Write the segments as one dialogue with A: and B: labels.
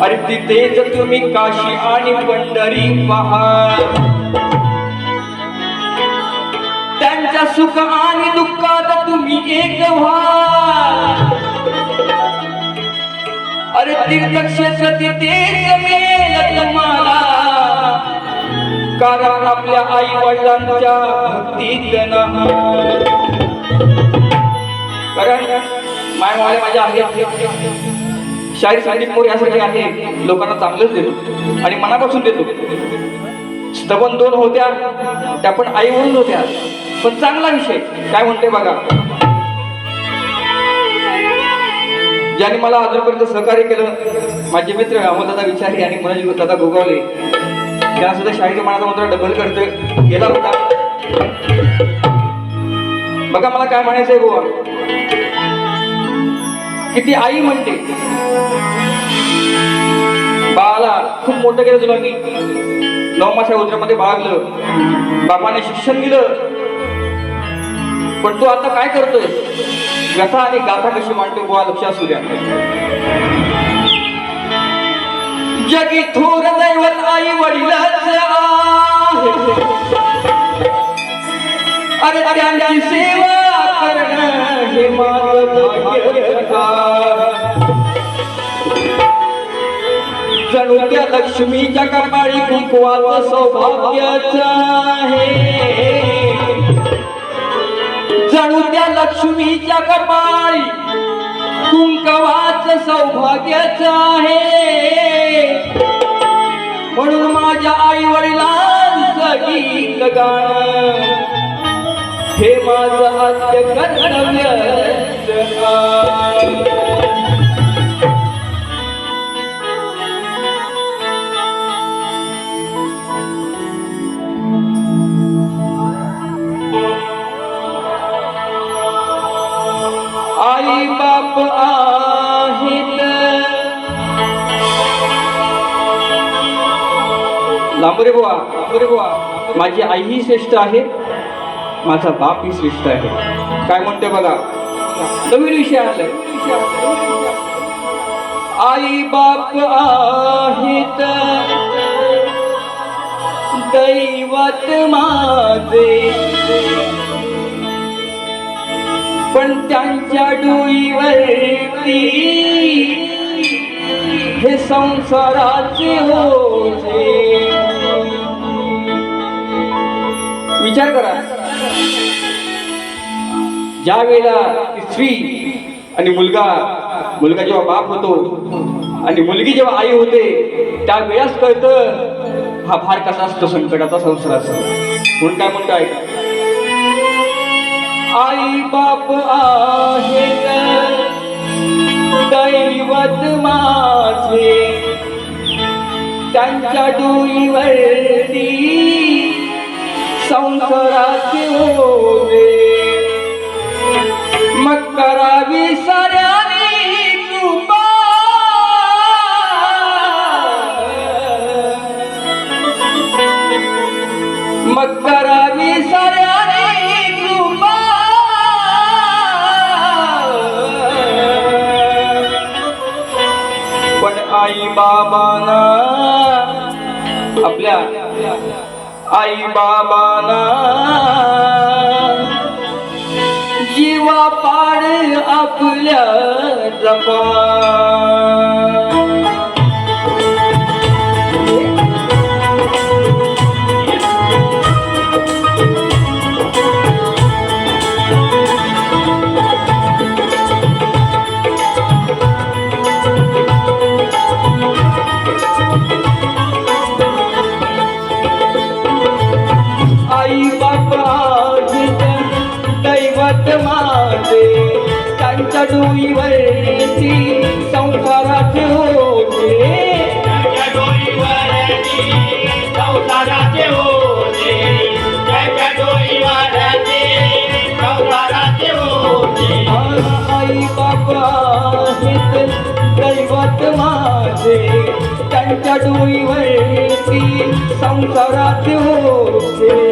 A: अरे तिथेच तुम्ही काशी आणि पंढरी पहा. त्यांच्या सुख आणि दुःखात तुम्ही एक व्हा. अरे तीर्थक्षेत्र तिथेच मिळेल तुम्हाला. कारण आपल्या आई वडिलांच्या भक्तीत कारण माय माझ्या आहे शाहीर संदीप मोर यासाठी आहे लोकांना चांगलंच देतो. आणि मनापासून देतो. स्तवन दोन होत्या त्या पण आई म्हणून होत्या. पण चांगला विषय. काय म्हणते बघा. ज्यांनी मला अजूनपर्यंत सहकार्य केलं माझे मित्र अमोदादा विचारी आणि मनोज दादा गोगावले त्यांना सुद्धा शाहीर मनाचा मात्र डबल करतोय केला होता. बघा मला काय म्हणायचंय गोवा किती आई म्हणते बाळाला खूप मोठं केलं तुला मी नऊ मासा उदरामध्ये बाळगलं बापाने शिक्षण दिलं पण तू आता काय करतोय व्यथा आणि गाथा कशी मांडतो गोवा लक्ष असू द्या जगी थोर दैवत आई वडिलाच आहे अरे त्यांची सेवा हे जणू त्या लक्ष्मीच्या कपाळी कुंकवाच सौभाग्याच आहे. जणू त्या लक्ष्मीच्या कपाळी कुंकवाच सौभाग्याच आहे. म्हणून माझ्या आई वडिलांचं गीत गाणं हे माझं आद्य कर्तव्य आई बाप आहेत. लांबरे बुवा लांबरे बुवा माझी आई ही श्रेष्ठ आहे. माझा बाप ही श्रेष्ठ आहे. काय म्हणते बघा? नवीन विषय आलाय. आई बाप आहेत. दैवत माझे. पण त्यांच्या डोईवरती हे संसाराचे होते विचार करा. ज्या वेळेला स्त्री आणि मुलगा मुलगा जेव्हा बाप होतो आणि मुलगी जेव्हा आई होते त्या वेळाच कळतं हा फार कसा असतो संकटाचा संसार असतो. म्हणून काय म्हणतो ऐका आई बाप आहे दैवत माझे. त्यांच्या डोईवरती संसाराचे होते मग करावी साऱ्याने कृपा. मग करावी साऱ्याने कृपा. पण आई बाबांना आपल्या आई बाबांना जीवा पाड आपल्या जपा संसाराचे होते
B: त्याच्या डोईवरती संसाराचे होते त्याच्या डोईवरती संसाराचे होते
A: आई बाबा दैवत माझे. त्यांच्या डोईवरती संसाराचे होते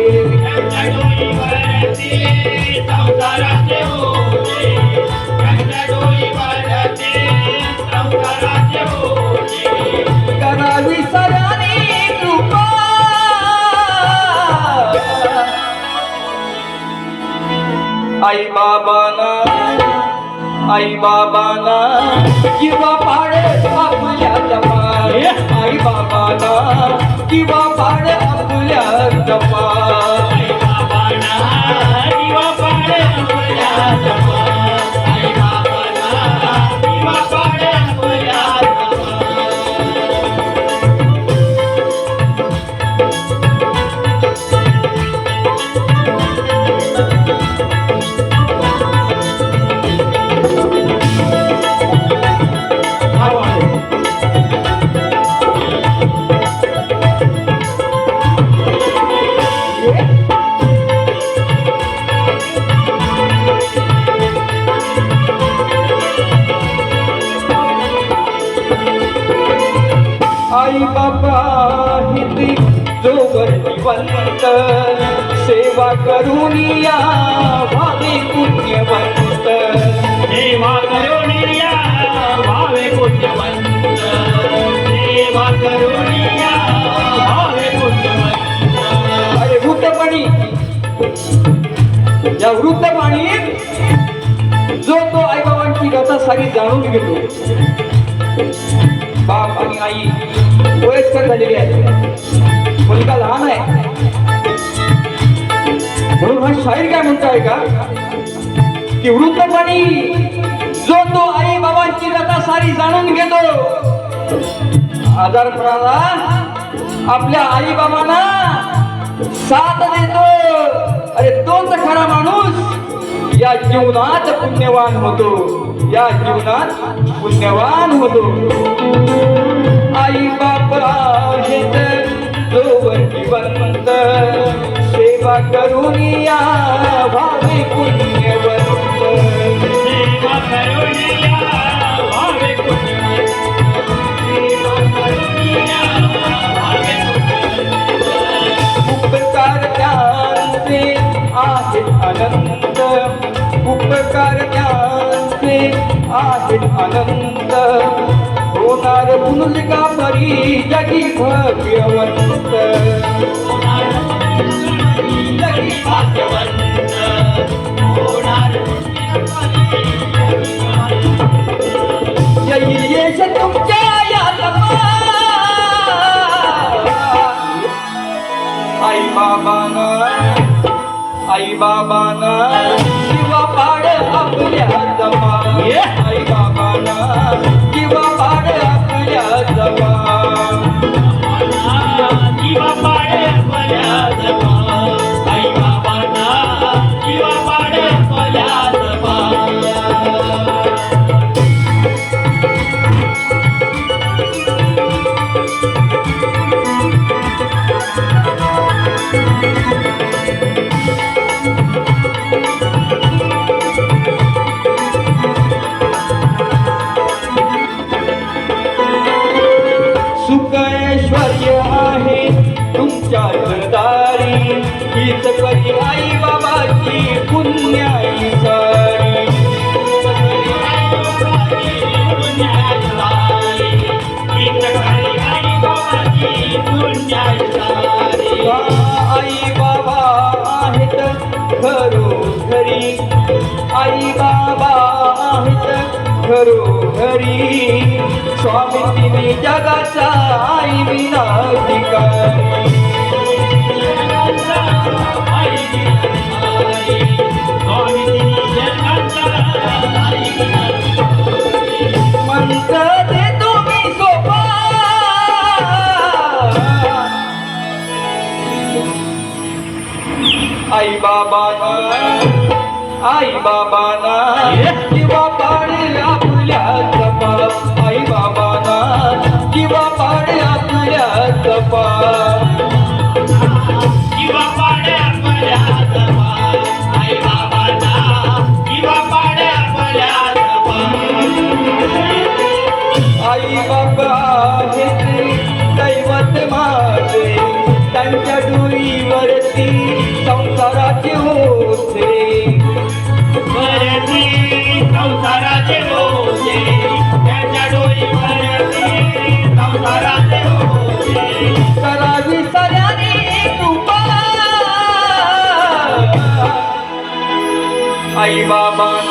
B: बाबाना
A: आई बाबाना किंवा पाडे आपल्या जपान. आई बाबाना किंवा पाडे आपल्या जपान.
B: किंवा पाडे आपल्या जपान. आई बाबाना
A: किंवा सेवा करून भावी पुण्यवंत.
B: देवा करुणिया भावे पुण्यवंत. देवा करुणिया भावे पुण्यवंत.
A: अरे वृद्धपणी या वृद्धपणी जो तो आई बाबांची कथा सारी जाणून घेतो. बाप आणि आई वयस्कर झालेली आहे मुलगा शाहीर काय म्हणताय का? की वृद्धपणी जो तो आई बाबांची कथा सारी जाणून घेतो आजारपणाला आपल्या आई बाबांना साथ देतो. अरे तोच खरा माणूस या जीवनात पुण्यवान होतो. या जीवनात पुण्यवान होतो. आई बाबा हे तर सेवा करून भावी पुण्यवंत
B: देवा करुणिया भावे पुण्यवंत
A: उपकार त्यांचे आहेत अनंत उपकार त्यांचे आहेत अनंत. होणार पुनलिका परी जगी भव्यवंत बाबांना शिवा पाड आपल्या जमा हीच करी आई बाबाची पुण्याई सारी. हा, आई बाबा आहेत घरोघरी. आई बाबा आहेत घरोघरी. स्वामी तिने जगाचा आई विना ठिकाणी आई बाबा मी आई बाबा ना किंवा पाडे आपल्या तपा आई बाबा ना किंवा पाडे आपल्या तपा कृपा आई बाबा